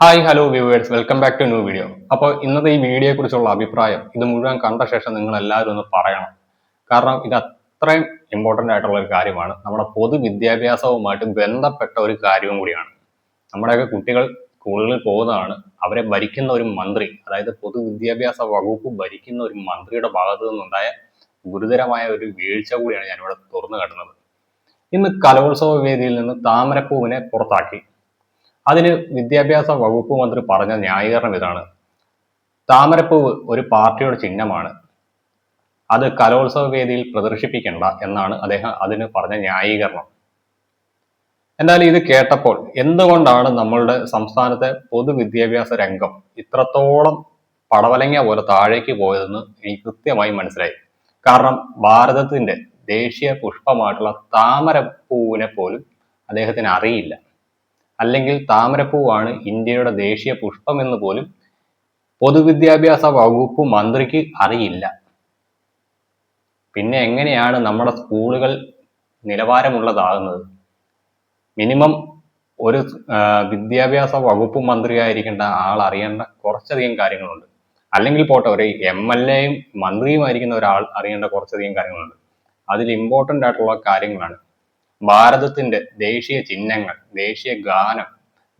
Hi hello viewers welcome back to new video അപ്പോൾ ഇന്നത്തെ ഈ വീഡിയോയെ കുറിച്ചുള്ള അഭിപ്രായം ഇത് മുഴുവൻ കണ്ട ശേഷം നിങ്ങൾ എല്ലാവരും ഒന്ന് പറയണം. കാരണം ഇത് അത്രയും ഇമ്പോർട്ടന്റ് ആയിട്ടുള്ള ഒരു കാര്യമാണ്. നമ്മുടെ പൊതുവിദ്യാഭ്യാസവുമായിട്ട് ബന്ധപ്പെട്ട ഒരു കാര്യവും കൂടിയാണ്. നമ്മുടെയൊക്കെ കുട്ടികൾ സ്കൂളുകളിൽ പോകുന്നതാണ്. അവരെ ഭരിക്കുന്ന ഒരു മന്ത്രി അതായത് പൊതുവിദ്യാഭ്യാസ വകുപ്പ് ഭരിക്കുന്ന ഒരു മന്ത്രിയുടെ ഭാഗത്തു നിന്നുണ്ടായ ഗുരുതരമായ ഒരു വീഴ്ച കൂടിയാണ് ഞാനിവിടെ തുറന്നു കാട്ടുന്നത്. ഇന്ന് കലോത്സവ വേദിയിൽ നിന്ന് താമരപ്പൂവിനെ പുറത്താക്കി. അതിന് വിദ്യാഭ്യാസ വകുപ്പ് മന്ത്രി പറഞ്ഞ ന്യായീകരണം ഇതാണ്. താമരപ്പൂവ് ഒരു പാർട്ടിയുടെ ചിഹ്നമാണ്. അത് കലോത്സവ വേദിയിൽ പ്രദർശിപ്പിക്കേണ്ട എന്നാണ് അദ്ദേഹം അതിന് പറഞ്ഞ ന്യായീകരണം. എന്നാൽ ഇത് കേട്ടപ്പോൾ എന്തുകൊണ്ടാണ് നമ്മളുടെ സംസ്ഥാനത്തെ പൊതുവിദ്യാഭ്യാസ രംഗം ഇത്രത്തോളം പടവലങ്ങ പോലെ താഴേക്ക് പോയതെന്ന് എനിക്ക് കൃത്യമായി മനസ്സിലായി. കാരണം ഭാരതത്തിന്റെ ദേശീയ പുഷ്പമായിട്ടുള്ള താമരപ്പൂവിനെ പോലും അദ്ദേഹത്തിന് അറിയില്ല. അല്ലെങ്കിൽ താമരപ്പൂവാണ് ഇന്ത്യയുടെ ദേശീയ പുഷ്പം എന്ന് പോലും പൊതുവിദ്യാഭ്യാസ വകുപ്പ് മന്ത്രിക്ക് അറിയില്ല. പിന്നെ എങ്ങനെയാണ് നമ്മുടെ സ്കൂളുകൾ നിലവാരമുള്ളതാകുന്നത്? മിനിമം ഒരു വിദ്യാഭ്യാസ വകുപ്പ് മന്ത്രിയായിരിക്കേണ്ട ആൾ അറിയേണ്ട കുറച്ചധികം കാര്യങ്ങളുണ്ട്. അല്ലെങ്കിൽ പോട്ടെ ഒരു എം എൽ എയും മന്ത്രിയുമായിരിക്കുന്ന ഒരാൾ അറിയേണ്ട കുറച്ചധികം കാര്യങ്ങളുണ്ട്. അതിൽ ഇമ്പോർട്ടന്റ് ആയിട്ടുള്ള കാര്യങ്ങളാണ്. ഭാരതത്തിന്റെ ദേശീയ ചിഹ്നങ്ങൾ ദേശീയ ഗാനം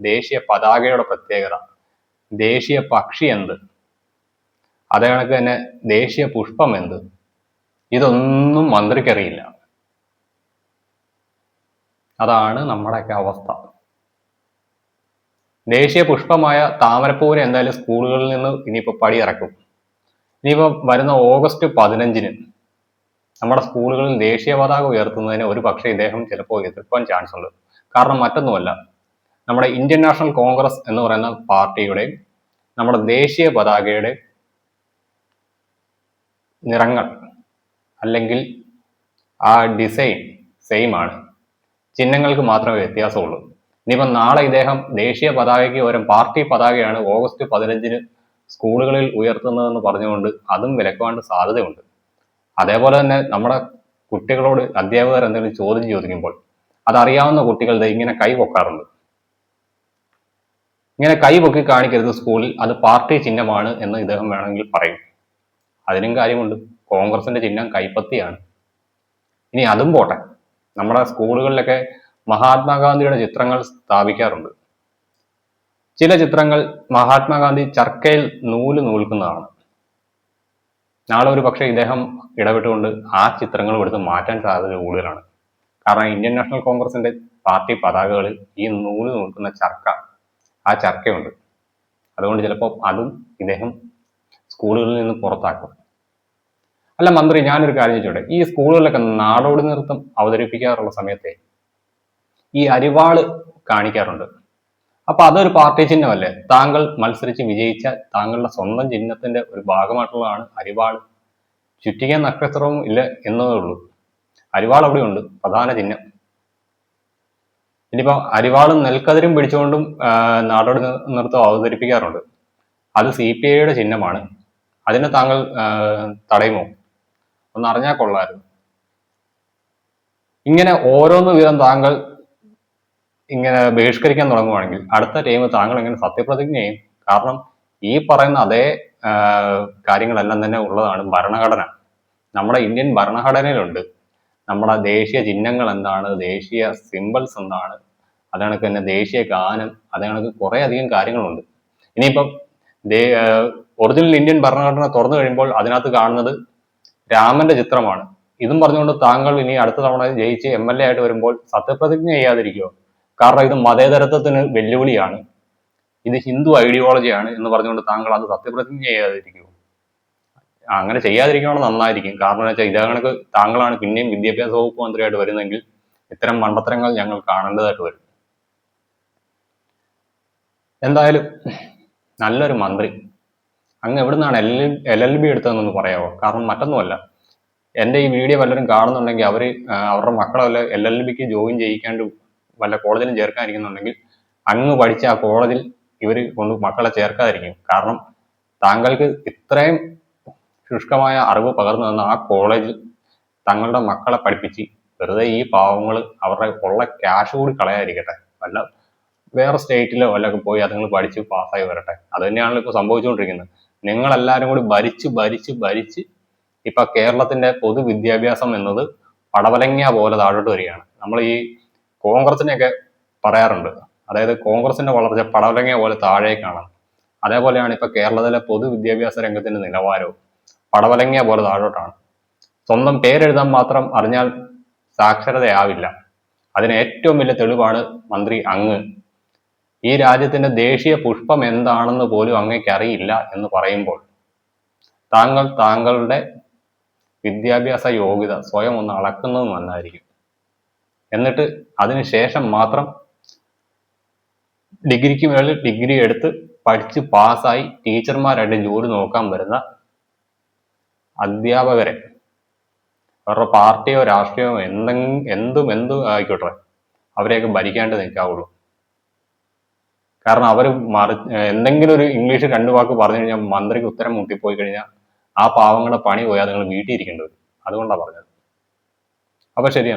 ദേശീയ പതാകയുടെ പ്രത്യേകത ദേശീയ പക്ഷി എന്ത്? അതേ കണക്ക് തന്നെ ദേശീയ പുഷ്പം എന്ത്? ഇതൊന്നും മന്ത്രിക്കറിയില്ല. അതാണ് നമ്മുടെയൊക്കെ അവസ്ഥ. ദേശീയ പുഷ്പമായ താമരപ്പൂവിനെ എന്തായാലും സ്കൂളുകളിൽ നിന്ന് ഇനിയിപ്പോൾ പടിയിറക്കും. ഇനിയിപ്പോൾ വരുന്ന ഓഗസ്റ്റ് പതിനഞ്ചിന് നമ്മുടെ സ്കൂളുകളിൽ ദേശീയ പതാക ഉയർത്തുന്നതിന് ഒരു പക്ഷേ ഇദ്ദേഹം ചിലപ്പോൾ എതിർക്കാൻ ചാൻസ് ഉണ്ട്. കാരണം മറ്റൊന്നുമല്ല നമ്മുടെ ഇന്ത്യൻ നാഷണൽ കോൺഗ്രസ് എന്ന് പറയുന്ന പാർട്ടിയുടെ നമ്മുടെ ദേശീയ പതാകയുടെ നിറങ്ങൾ അല്ലെങ്കിൽ ആ ഡിസൈൻ സെയിം ആണ്. ചിഹ്നങ്ങൾക്ക് മാത്രമേ വ്യത്യാസമുള്ളൂ. ഇനിയിപ്പം നാളെ ഇദ്ദേഹം ദേശീയ പതാകയ്ക്ക് പകരം പാർട്ടി പതാകയാണ് ഓഗസ്റ്റ് പതിനഞ്ചിന് സ്കൂളുകളിൽ ഉയർത്തുന്നതെന്ന് പറഞ്ഞുകൊണ്ട് അതും വിലക്കുവാണ്ട് സാധ്യതയുണ്ട്. അതേപോലെ തന്നെ നമ്മുടെ കുട്ടികളോട് അധ്യാപകർ എന്തെങ്കിലും ചോദ്യം ചോദിക്കുമ്പോൾ അതറിയാവുന്ന കുട്ടികൾ ഇങ്ങനെ കൈ പൊക്കാറുണ്ട്. ഇങ്ങനെ കൈ പൊക്കി കാണിക്കരുത് സ്കൂളിൽ അത് പാർട്ടി ചിഹ്നമാണ് എന്ന് ഇദ്ദേഹം വേണമെങ്കിൽ പറയും. അതിനും കാര്യമുണ്ട്. കോൺഗ്രസിന്റെ ചിഹ്നം കൈപ്പത്തിയാണ്. ഇനി അതും പോട്ടെ. നമ്മുടെ സ്കൂളുകളിലൊക്കെ മഹാത്മാഗാന്ധിയുടെ ചിത്രങ്ങൾ സ്ഥാപിക്കാറുണ്ട്. ചില ചിത്രങ്ങൾ മഹാത്മാഗാന്ധി ചർക്കയിൽ നൂൽ നൂൽക്കുന്നതാണ്. നാളെ ഒരു പക്ഷേ ഇദ്ദേഹം ഇടപെട്ടുകൊണ്ട് ആ ചിത്രങ്ങൾ എടുത്ത് മാറ്റാൻ സാധ്യത കൂടുതലാണ്. കാരണം ഇന്ത്യൻ നാഷണൽ കോൺഗ്രസിന്റെ പാർട്ടി പതാകകളിൽ ഈ നൂൽ നോക്കുന്ന ചർക്ക ആ ചർക്കയുണ്ട്. അതുകൊണ്ട് ചിലപ്പോൾ അതും ഇദ്ദേഹം സ്കൂളുകളിൽ നിന്ന് പുറത്താക്കും. അല്ല മന്ത്രി ഞാനൊരു കാര്യം ചോദിച്ചോട്ടെ? ഈ സ്കൂളുകളിലൊക്കെ നാടോടി നൃത്തം അവതരിപ്പിക്കാറുള്ള സമയത്തെ ഈ അരിവാൾ കാണിക്കാറുണ്ട്. അപ്പൊ അതൊരു പാർട്ടി ചിഹ്നമല്ലേ? താങ്കൾ മത്സരിച്ച് വിജയിച്ച താങ്കളുടെ സ്വന്തം ചിഹ്നത്തിന്റെ ഒരു ഭാഗമായിട്ടുള്ളതാണ് അരിവാൾ. ചുറ്റിക്കാൻ നക്ഷത്രവും ഇല്ല എന്നതേ ഉള്ളൂ. അരിവാൾ അവിടെയുണ്ട് പ്രധാന ചിഹ്നം. ഇനിയിപ്പോ അരിവാളും നെൽക്കതിരും പിടിച്ചുകൊണ്ടും നാടോട് നൃത്തം അവതരിപ്പിക്കാറുണ്ട്. അത് സി പി ഐയുടെ ചിഹ്നമാണ്. അതിനെ താങ്കൾ തടയുമോ? ഒന്ന് അറിഞ്ഞാൽ കൊള്ളായിരുന്നു ഇങ്ങനെ ഓരോന്ന് വീതം താങ്കൾ ഇങ്ങനെ ബഹിഷ്കരിക്കാൻ തുടങ്ങുവാണെങ്കിൽ അടുത്ത ടൈം താങ്കൾ എങ്ങനെ സത്യപ്രതിജ്ഞ ചെയ്യും. കാരണം ഈ പറയുന്ന അതേ കാര്യങ്ങളെല്ലാം തന്നെ ഉള്ളതാണ് ഭരണഘടന. നമ്മുടെ ഇന്ത്യൻ ഭരണഘടനയിലുണ്ട്. നമ്മുടെ ദേശീയ ചിഹ്നങ്ങൾ എന്താണ്? ദേശീയ സിമ്പിൾസ് എന്താണ്? അത് തന്നെ ദേശീയ ഗാനം അത് കണക്ക് കുറെ അധികം കാര്യങ്ങളുണ്ട്. ഇനിയിപ്പം ഒറിജിനൽ ഇന്ത്യൻ ഭരണഘടന തുറന്നു കഴിയുമ്പോൾ അതിനകത്ത് കാണുന്നത് രാമന്റെ ചിത്രമാണ്. ഇതും പറഞ്ഞുകൊണ്ട് താങ്കൾ ഇനി അടുത്ത തവണ ജയിച്ച് എം എൽ എ ആയിട്ട് വരുമ്പോൾ സത്യപ്രതിജ്ഞ ചെയ്യാതിരിക്കുമോ കാരണം ഇത് മതേതരത്വത്തിന് വെല്ലുവിളിയാണ്. ഇത് ഹിന്ദു ഐഡിയോളജിയാണ് എന്ന് പറഞ്ഞുകൊണ്ട് താങ്കൾ അത് സത്യപ്രതിജ്ഞ ചെയ്യാതിരിക്കുമോ അങ്ങനെ ചെയ്യാതിരിക്കണം നന്നായിരിക്കും. കാരണം എന്ന് വെച്ചാൽ ഇതേ താങ്കളാണ് പിന്നെയും വിദ്യാഭ്യാസ വകുപ്പ് മന്ത്രിയായിട്ട് വരുന്നെങ്കിൽ ഇത്തരം മണ്ടത്തരങ്ങൾ ഞങ്ങൾ കാണേണ്ടതായിട്ട് വരും. എന്തായാലും നല്ലൊരു മന്ത്രി. അങ്ങ് എവിടുന്നാണ് എൽ എൽ എൽ ബി എടുത്തതെന്നൊന്ന് പറയാമോ കാരണം മറ്റൊന്നുമല്ല. എന്റെ ഈ വീഡിയോ പലരും കാണുന്നുണ്ടെങ്കിൽ അവർ അവരുടെ മക്കളെ എൽ എൽ ബിക്ക് ജോയിൻ ചെയ്യിക്കാണ്ട് വല്ല കോളേജിലും ചേർക്കാതിരിക്കുന്നുണ്ടെങ്കിൽ അങ്ങ് പഠിച്ച ആ കോളേജിൽ ഇവർ കൊണ്ട് മക്കളെ ചേർക്കാതിരിക്കും. കാരണം താങ്കൾക്ക് ഇത്രയും ശുഷ്കമായ അറിവ് പകർന്നു തന്ന ആ കോളേജിൽ തങ്ങളുടെ മക്കളെ പഠിപ്പിച്ച് വെറുതെ ഈ പാവങ്ങൾ അവരുടെ ഉള്ള ക്യാഷ് കൂടി കളയാതിരിക്കട്ടെ. വല്ല വേറെ സ്റ്റേറ്റിലോ വല്ലതൊക്കെ പോയി അതുങ്ങൾ പഠിച്ച് പാസ്സായി വരട്ടെ. അത് തന്നെയാണല്ലോ ഇപ്പോൾ സംഭവിച്ചുകൊണ്ടിരിക്കുന്നത് നിങ്ങളെല്ലാവരും കൂടി ഭരിച്ച് ഭരിച്ച് ഭരിച്ച് ഇപ്പൊ കേരളത്തിന്റെ പൊതുവിദ്യാഭ്യാസം എന്നത് പടവലങ്ങ പോലെ താഴോട്ട് വരികയാണ്. നമ്മൾ ഈ കോൺഗ്രസിനെയൊക്കെ പറയാറുണ്ട്. അതായത് കോൺഗ്രസിന്റെ വളർച്ച പടവലങ്ങ പോലെ താഴേക്കാണ്. അതേപോലെയാണ് ഇപ്പൊ കേരളത്തിലെ പൊതുവിദ്യാഭ്യാസ രംഗത്തിന്റെ നിലവാരവും. പടവലങ്ങ പോലെ താഴോട്ടാണ്. സ്വന്തം പേരെഴുതാൻ മാത്രം അറിഞ്ഞാൽ സാക്ഷരതയാവില്ല. അതിന് ഏറ്റവും വലിയ തെളിവാണ് മന്ത്രി അങ്ങ്. ഈ രാജ്യത്തിന്റെ ദേശീയ പുഷ്പം എന്താണെന്ന് പോലും അങ്ങേക്ക് അറിയില്ല എന്ന് പറയുമ്പോൾ താങ്കൾ താങ്കളുടെ വിദ്യാഭ്യാസ യോഗ്യത സ്വയം ഒന്ന് അളക്കുന്നത് നന്നായിരിക്കും. എന്നിട്ട് അതിനുശേഷം മാത്രം ഡിഗ്രിക്ക് മേളിൽ ഡിഗ്രി എടുത്ത് പഠിച്ച് പാസ്സായി ടീച്ചർമാരായിട്ട് ജോലി നോക്കാൻ വരുന്ന അധ്യാപകരെ. അവരുടെ പാർട്ടിയോ രാഷ്ട്രീയമോ എന്തെങ്കിലും എന്തും എന്തും ആയിക്കോട്ടെ. അവരെയൊക്കെ ഭരിക്കാണ്ട് നിൽക്കാവുള്ളൂ. കാരണം അവർ മറി എന്തെങ്കിലും ഒരു ഇംഗ്ലീഷ് രണ്ട് വാക്ക് പറഞ്ഞു കഴിഞ്ഞാൽ മന്ത്രിക്ക് ഉത്തരം മുട്ടിപ്പോയി കഴിഞ്ഞാൽ ആ പാവങ്ങളുടെ പണി പോയാൽ നിങ്ങൾ വീട്ടിൽ ഇരിക്കേണ്ടി വരും. അതുകൊണ്ടാണ് പറഞ്ഞത്. അപ്പൊ ശരി